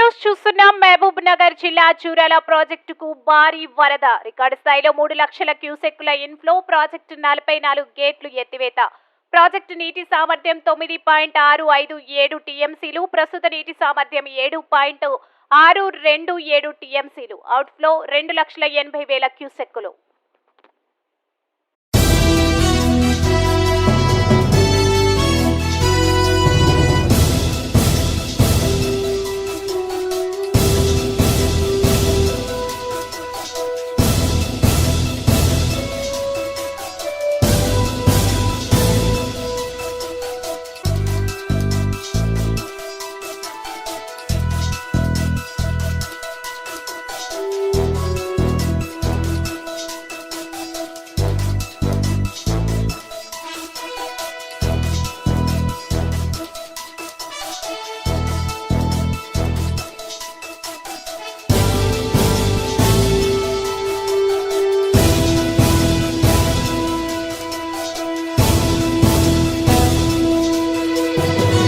News చూస్తున్నాం. మహబూబ్ నగర్ జిల్లా చూరాల ప్రాజెక్టుకు భారీ వరద. రికార్డు స్థాయిలో మూడు లక్షల క్యూసెక్కుల ఇన్ఫ్లో ప్రాజెక్టు నలభై నాలుగు గేట్లు ఎత్తివేత. ప్రాజెక్టు నీటి సామర్థ్యం తొమ్మిది పాయింట్ ఆరు ఐదు ఏడు టీఎంసీలు ప్రస్తుత నీటి సామర్థ్యం ఏడు పాయింట్ ఆరు రెండు ఏడు టీఎంసీలు. అవుట్ఫ్లో రెండు లక్షల ఎనభై వేల క్యూసెక్కులు.